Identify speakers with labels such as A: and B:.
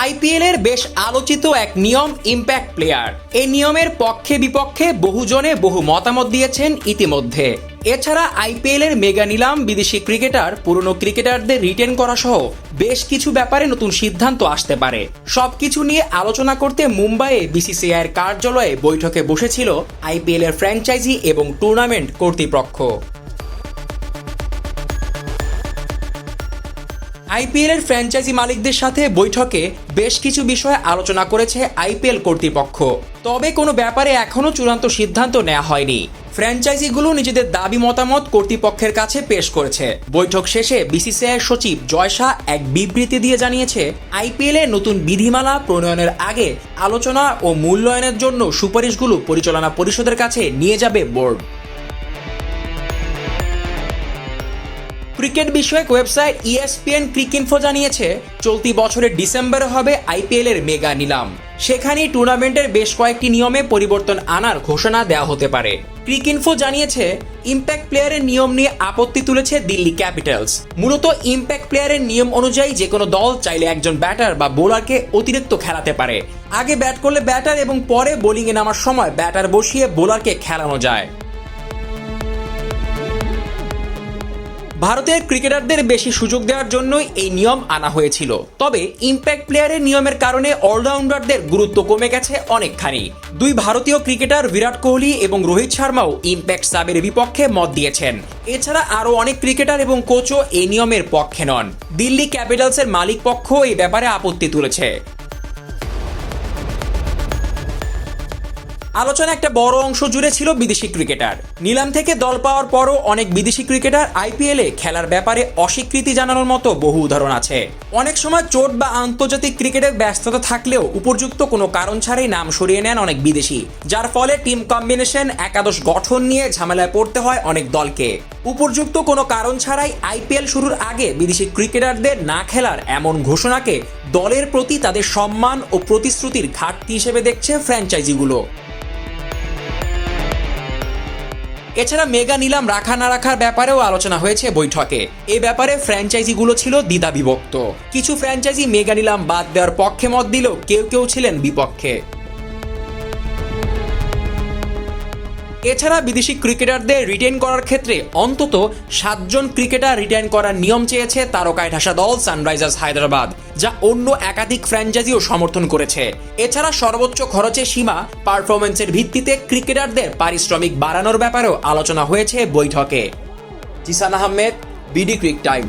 A: IPL এর বেশ আলোচিত এক নিয়ম ইম্প্যাক্ট প্লেয়ার এই নিয়মের পক্ষে বিপক্ষে বহুজনে বহু মতামত দিয়েছেন ইতিমধ্যে। এছাড়া আইপিএল এর মেগা নিলাম বিদেশি ক্রিকেটার, পুরনো ক্রিকেটারদের রিটেন করা সহ বেশ কিছু ব্যাপারে নতুন সিদ্ধান্ত আসতে পারে। সবকিছু নিয়ে আলোচনা করতে মুম্বাইয়ে বিসিসিআই এর কার্যালয়ে বৈঠকে বসেছিল আইপিএল এর ফ্র্যাঞ্চাইজি এবং টুর্নামেন্ট কর্তৃপক্ষ। আইপিএল এর ফ্র্যাঞ্চাইজি মালিকদের সাথে বৈঠকে বেশ কিছু বিষয়ে আলোচনা করেছে আইপিএল কর্তৃপক্ষ। তবে কোনো ব্যাপারে এখনও চূড়ান্ত সিদ্ধান্ত নেওয়া হয়নি। ফ্র্যাঞ্চাইজিগুলো নিজেদের দাবি মতামত কর্তৃপক্ষের কাছে পেশ করেছে। বৈঠক শেষে বিসিসিআই সচিব জয় শাহ এক বিবৃতি দিয়ে জানিয়েছে, আইপিএল এর নতুন বিধিমালা প্রণয়নের আগে আলোচনা ও মূল্যায়নের জন্য সুপারিশগুলো পরিচালনা পরিষদের কাছে নিয়ে যাবে বোর্ড। ক্রিকেট বিষয়ক ওয়েবসাইট ইএসপিএন ক্রিকইনফো জানিয়েছে, চলতি বছরের ডিসেম্বরে হবে আইপিএল এর মেগা নিলাম। সেখানেই টুর্নামেন্টের বেশ কয়েকটি নিয়মে পরিবর্তন আনার ঘোষণা দেওয়া হতে পারে। ক্রিকইনফো জানিয়েছে, ইম্প্যাক্ট প্লেয়ারের নিয়ম নিয়ে আপত্তি তুলেছে দিল্লি ক্যাপিটালস। মূলত ইম্প্যাক্ট প্লেয়ারের নিয়ম অনুযায়ী যে কোনো দল চাইলে একজন ব্যাটার বা বোলারকে অতিরিক্ত খেলাতে পারে। আগে ব্যাট করলে ব্যাটার এবং পরে বোলিংয়ে নামার সময় ব্যাটার বসিয়ে বোলারকে খেলানো যায়। ভারতের ক্রিকেটারদের বেশি সুযোগ দেওয়ার জন্যই এই নিয়ম আনা হয়েছিল। তবে ইম্প্যাক্ট প্লেয়ারের নিয়মের কারণে অলরাউন্ডারদের গুরুত্ব কমে গেছে অনেকখানি। দুই ভারতীয় ক্রিকেটার বিরাট কোহলি এবং রোহিত শর্মাও ইম্প্যাক্ট সাবের বিপক্ষে মত দিয়েছেন। এছাড়া আরও অনেক ক্রিকেটার এবং কোচও এই নিয়মের পক্ষে নন। দিল্লি ক্যাপিটালসের মালিক পক্ষ এই ব্যাপারে আপত্তি তুলেছে। আলোচনা একটা বড় অংশ জুড়ে ছিল বিদেশি ক্রিকেটার। নিলাম থেকে দল পাওয়ার পরও অনেক বিদেশি ক্রিকেটার আইপিএলে খেলার ব্যাপারে অস্বীকৃতি জানানোর মতো বহু উদাহরণ আছে। অনেক সময় চোট বা আন্তর্জাতিক ক্রিকেটের ব্যস্ততা থাকলেও উপযুক্ত কোনো কারণ ছাড়াই নাম সরিয়ে নেন অনেক বিদেশি, যার ফলে টিম কম্বিনেশন, একাদশ গঠন নিয়ে ঝামেলায় পড়তে হয় অনেক দলকে। উপযুক্ত কোনো কারণ ছাড়াই আইপিএল শুরুর আগে বিদেশি ক্রিকেটারদের না খেলার এমন ঘোষণাকে দলের প্রতি তাদের সম্মান ও প্রতিশ্রুতির ঘাটতি হিসেবে দেখছে ফ্র্যাঞ্চাইজিগুলো। এছাড়া মেগা নিলাম রাখা না রাখার ব্যাপারেও আলোচনা হয়েছে বৈঠকে। এ ব্যাপারে ফ্র্যাঞ্চাইজিগুলো ছিল দ্বিধা বিভক্ত কিছু ফ্র্যাঞ্চাইজি মেগা নিলাম বাদ দেওয়ার পক্ষে মত দিলেও কেউ কেউ ছিলেন বিপক্ষে। এছাড়া বিদেশি ক্রিকেটারদের রিটেন করার ক্ষেত্রে অন্তত সাতজন ক্রিকেটার রিটেন করার নিয়ম চেয়েছে তারকায় ঠাসা দল সানরাইজার্স হায়দ্রাবাদ, যা অন্য একাধিক ফ্র্যাঞ্চাইজিও সমর্থন করেছে। এছাড়া সর্বোচ্চ খরচের সীমা পারফরমেন্সের ভিত্তিতে ক্রিকেটারদের পারিশ্রমিক বাড়ানোর ব্যাপারেও আলোচনা হয়েছে বৈঠকে। Zisan Ahmed, BD cric time.